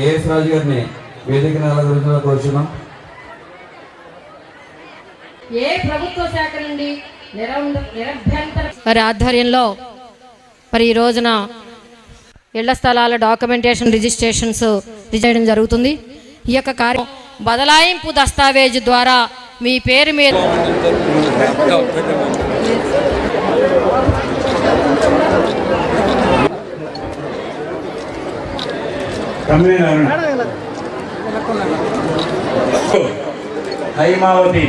As రాజు గారిని వేదిక నెల కోరుచున్నాం. ఏ ప్రభుత్వ శాఖ నుండి వారి ఆధ్వర్యంలో మరి ఈ రోజున ఇళ్ళ స్థలాల డాక్యుమెంటేషన్ రిజిస్ట్రేషన్స్ చేయడం జరుగుతుంది. ఈ యొక్క కార్యం బదలాయింపు దస్తావేజు ద్వారా మీ పేరు మీద హైమావతి.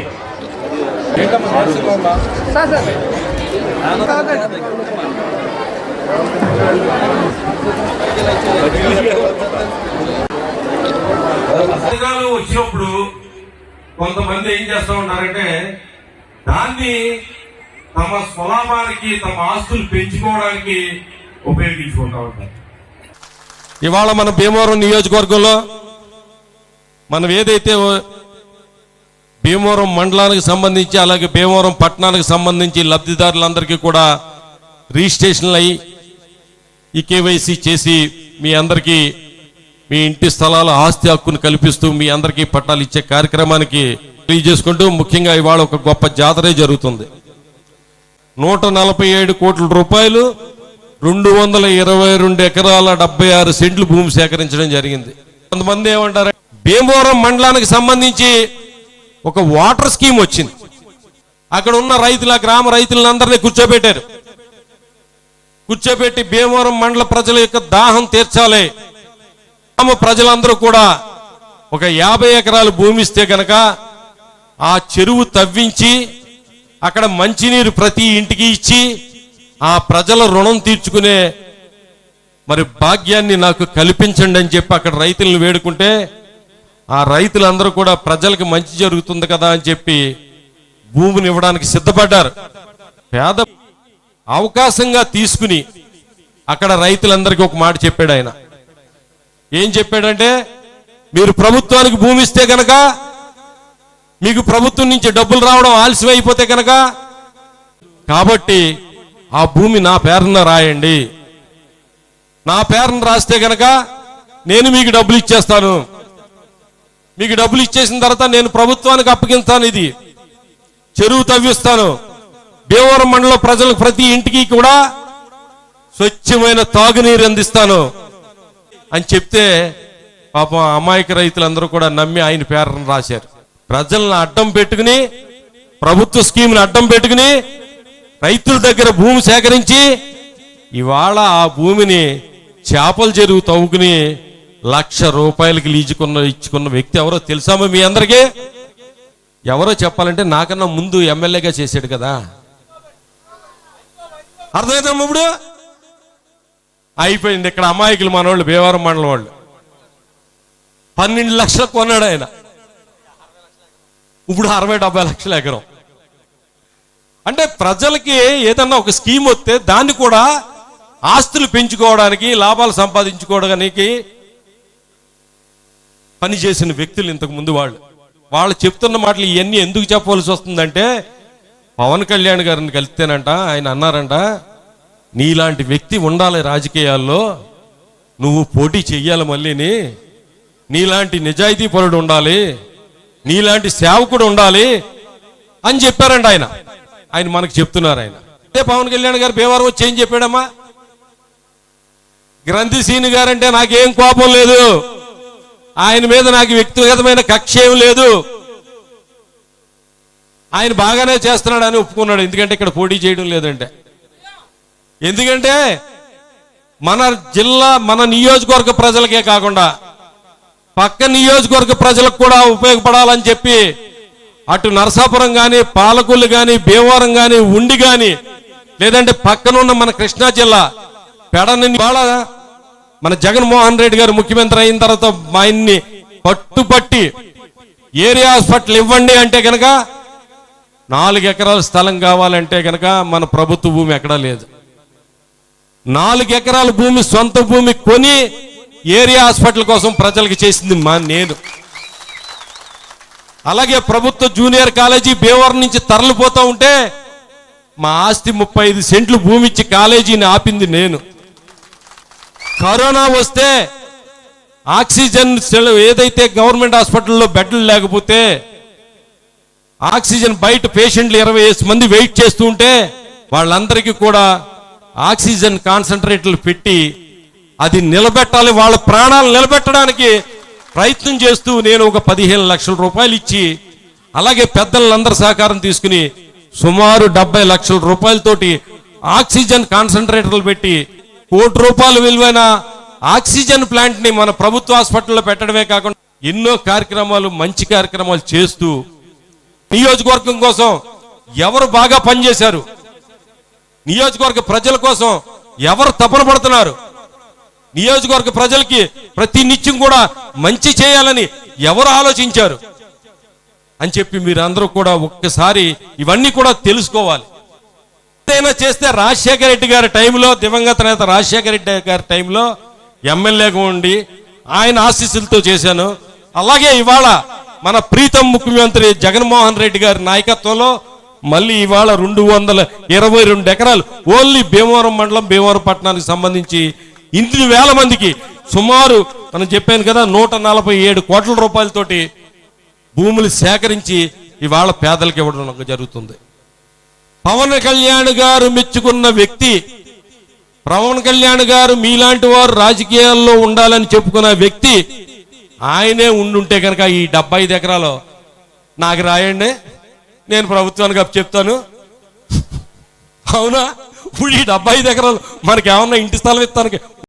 పథకాలు వచ్చినప్పుడు కొంతమంది ఏం చేస్తా ఉన్నారంటే దాన్ని తమ స్వలాభానికి తమ ఆస్తులు పెంచుకోవడానికి ఉపయోగించుకుంటా ఉంటారు. ఇవాళ మన భీమవరం నియోజకవర్గంలో మనం ఏదైతే భీమవరం మండలానికి సంబంధించి అలాగే భీమవరం పట్టణానికి సంబంధించి లబ్ధిదారులందరికీ కూడా రిజిస్ట్రేషన్లు అయ్యి ఈ కేవైసీ చేసి మీ అందరికీ మీ ఇంటి స్థలాల ఆస్తి హక్కును కల్పిస్తూ మీ అందరికీ పట్టాలు ఇచ్చే కార్యక్రమానికి తెలియజేసుకుంటూ ముఖ్యంగా ఇవాళ ఒక గొప్ప జాతరే జరుగుతుంది. నూట నలభై ఏడు కోట్ల రూపాయలు రెండు వందల ఇరవై రెండు ఎకరాల డెబ్బై ఆరు సెంట్లు భూమి సేకరించడం జరిగింది. కొంతమంది ఏమంటారు భీమవరం మండలానికి సంబంధించి ఒక వాటర్ స్కీమ్ వచ్చింది. అక్కడ ఉన్న రైతుల గ్రామ రైతులందరినీ కూర్చోబెట్టారు. కూర్చోబెట్టి భీమవరం మండల ప్రజల యొక్క దాహం తీర్చాలి. గ్రామ ప్రజలందరూ కూడా ఒక యాభై ఎకరాలు భూమి ఇస్తే గనక ఆ చెరువు తవ్వించి అక్కడ మంచినీరు ప్రతి ఇంటికి ఇచ్చి ఆ ప్రజల రుణం తీర్చుకునే మరి భాగ్యాన్ని నాకు కల్పించండి అని చెప్పి అక్కడ రైతులను వేడుకుంటే ఆ రైతులందరూ కూడా ప్రజలకు మంచి జరుగుతుంది కదా అని చెప్పి భూమిని ఇవ్వడానికి సిద్ధపడ్డారు. పేద అవకాశంగా తీసుకుని అక్కడ రైతులందరికీ ఒక మాట చెప్పాడు ఆయన. ఏం చెప్పాడంటే మీరు ప్రభుత్వానికి భూమి ఇస్తే కనుక మీకు ప్రభుత్వం నుంచి డబ్బులు రావడం ఆలస్యం అయిపోతే కనుక కాబట్టి ఆ భూమి నా పేరున రాయండి. నా పేరున రాస్తే గనక నేను మీకు డబ్బులు ఇచ్చేస్తాను. మీకు డబ్బులు ఇచ్చేసిన తర్వాత నేను ప్రభుత్వానికి అప్పగిస్తాను ఇది. చెరువు తవ్విస్తాను. భీమవరం మండలం ప్రజలకు ప్రతి ఇంటికి కూడా స్వచ్ఛమైన తాగునీరు అందిస్తాను. అని చెప్తే పాపం అమాయక రైతులందరూ కూడా నమ్మి ఆయన పేరును రాశారు. ప్రజలను అడ్డం పెట్టుకుని ప్రభుత్వ స్కీమ్ని అడ్డం పెట్టుకుని రైతుల దగ్గర భూమి సేకరించి ఇవాళ ఆ భూమిని చేపల చెరువు తవ్వుకుని లక్ష రూపాయలకి లీజుకున్న ఇచ్చుకున్న వ్యక్తి ఎవరో తెలుసామో మీ అందరికీ? ఎవరో చెప్పాలంటే నాకన్నా ముందు ఎమ్మెల్యేగా చేశాడు కదా. అర్థమైందమ్మా ఇప్పుడు? అయిపోయింది ఇక్కడ అమాయకులు మనవాళ్ళు భీమవరం మండలం వాళ్ళు. పన్నెండు లక్షలు కొన్నాడు ఆయన. ఇప్పుడు అరవై డెబ్బై లక్షల ఎకరం. అంటే ప్రజలకి ఏదన్నా ఒక స్కీమ్ వస్తే దాన్ని కూడా ఆస్తులు పెంచుకోవడానికి లాభాలు సంపాదించుకోవడానికి పనిచేసిన వ్యక్తులు ఇంతకు ముందు వాళ్ళు. వాళ్ళు చెప్తున్న మాటలు ఇవన్నీ ఎందుకు చెప్పవలసి వస్తుందంటే పవన్ కళ్యాణ్ గారిని కలిస్తేనంట ఆయన అన్నారంట నీలాంటి వ్యక్తి ఉండాలి రాజకీయాల్లో నువ్వు పోటీ చెయ్యాలి మళ్ళీని నీలాంటి నిజాయితీ పరుడు ఉండాలి నీలాంటి సేవకుడు ఉండాలి అని చెప్పారంట ఆయన. ఆయన మనకు చెప్తున్నారు ఆయన. అంటే పవన్ కళ్యాణ్ గారు భీమవరం వచ్చి ఏం చెప్పాడమ్మా? గ్రంథిసీని గారంటే నాకేం కోపం లేదు. ఆయన మీద నాకు వ్యక్తిగతమైన కక్ష ఏం లేదు. ఆయన బాగానే చేస్తున్నాడు అని ఒప్పుకున్నాడు. ఎందుకంటే ఇక్కడ పోటీ చేయడం లేదంటే. ఎందుకంటే మన జిల్లా మన నియోజకవర్గ ప్రజలకే కాకుండా పక్క నియోజకవర్గ ప్రజలకు కూడా ఉపయోగపడాలని చెప్పి అటు నరసాపురం కానీ పాలకొల్లు కానీ భీమవరం కానీ ఉండి కానీ లేదంటే పక్కనున్న మన కృష్ణా జిల్లా పెడని వాళ్ళ మన జగన్మోహన్ రెడ్డి గారు ముఖ్యమంత్రి అయిన తర్వాత మా ఆయన్ని పట్టుపట్టి ఏరియా హాస్పిటల్ ఇవ్వండి అంటే కనుక నాలుగు ఎకరాల స్థలం కావాలంటే కనుక మన ప్రభుత్వ భూమి ఎక్కడా లేదు. నాలుగు ఎకరాల భూమి సొంత భూమి కొని ఏరియా హాస్పిటల్ కోసం ప్రజలకు చేసింది మా నేను. అలాగే ప్రభుత్వ జూనియర్ కాలేజీ భీమవరం నుంచి తరలిపోతూ ఉంటే మా ఆస్తి ముప్పై ఐదు సెంట్లు భూమి ఇచ్చి కాలేజీని ఆపింది నేను. కరోనా వస్తే ఆక్సిజన్ సెల- ఏదైతే గవర్నమెంట్ హాస్పిటల్లో బెడ్లు లేకపోతే ఆక్సిజన్ బయట పేషెంట్లు ఇరవై మంది వెయిట్ చేస్తూ ఉంటే వాళ్ళందరికీ కూడా ఆక్సిజన్ కాన్సన్ట్రేట్లు పెట్టి అది నిలబెట్టాలి వాళ్ళ ప్రాణాలు నిలబెట్టడానికి ప్రయత్నం చేస్తూ నేను ఒక పదిహేను లక్షల రూపాయలు ఇచ్చి అలాగే పెద్దలందరి సహకారం తీసుకుని సుమారు డెబ్బై లక్షల రూపాయలతోటి ఆక్సిజన్ కాన్సన్ట్రేటర్లు పెట్టి కోటి రూపాయలు విలువైన ఆక్సిజన్ ప్లాంట్ని మన ప్రభుత్వ హాస్పిటల్లో పెట్టడమే కాకుండా ఎన్నో కార్యక్రమాలు మంచి కార్యక్రమాలు చేస్తూ నియోజకవర్గం కోసం ఎవరు బాగా పనిచేశారు? నియోజకవర్గ ప్రజల కోసం ఎవరు తపన పడుతున్నారు? నియోజకవర్గ ప్రజలకి ప్రతి నిత్యం కూడా మంచి చేయాలని ఎవరు ఆలోచించారు? అని చెప్పి మీరందరూ కూడా ఒక్కసారి ఇవన్నీ కూడా తెలుసుకోవాలి. ఏదైనా చేస్తే రాజశేఖర రెడ్డి గారి టైంలో దివంగత నేత రాజశేఖర రెడ్డి గారి టైంలో ఎమ్మెల్యేగా ఉండి ఆయన ఆశీస్సులతో చేశాను. అలాగే ఇవాళ మన ప్రీతం ముఖ్యమంత్రి జగన్మోహన్ రెడ్డి గారి నాయకత్వంలో మళ్ళీ ఇవాళ రెండు వందల ఇరవై రెండు ఎకరాలు ఓన్లీ భీమవరం మండలం భీమవరం పట్టణానికి సంబంధించి ఇన్ని వేల మందికి. సుమారు మనం చెప్పాను కదా నూట నలభై ఏడు కోట్ల రూపాయలతోటి భూములు సేకరించి ఇవాళ పేదలకు ఇవ్వడం జరుగుతుంది. పవన్ కళ్యాణ్ గారు మెచ్చుకున్న వ్యక్తి పవన్ కళ్యాణ్ గారు మీలాంటి వారు రాజకీయాల్లో ఉండాలని చెప్పుకున్న వ్యక్తి ఆయనే ఉండుంటే కనుక ఈ డెబ్బై ఐదు ఎకరాలు నాకు రాయండి. నేను ప్రభుత్వానికి అప్పు చెప్తాను. అవునా? ఇప్పుడు ఈ డెబ్బై ఐదు ఎకరాలు మనకి ఏమన్నా ఇంటి స్థలం ఇస్తానికి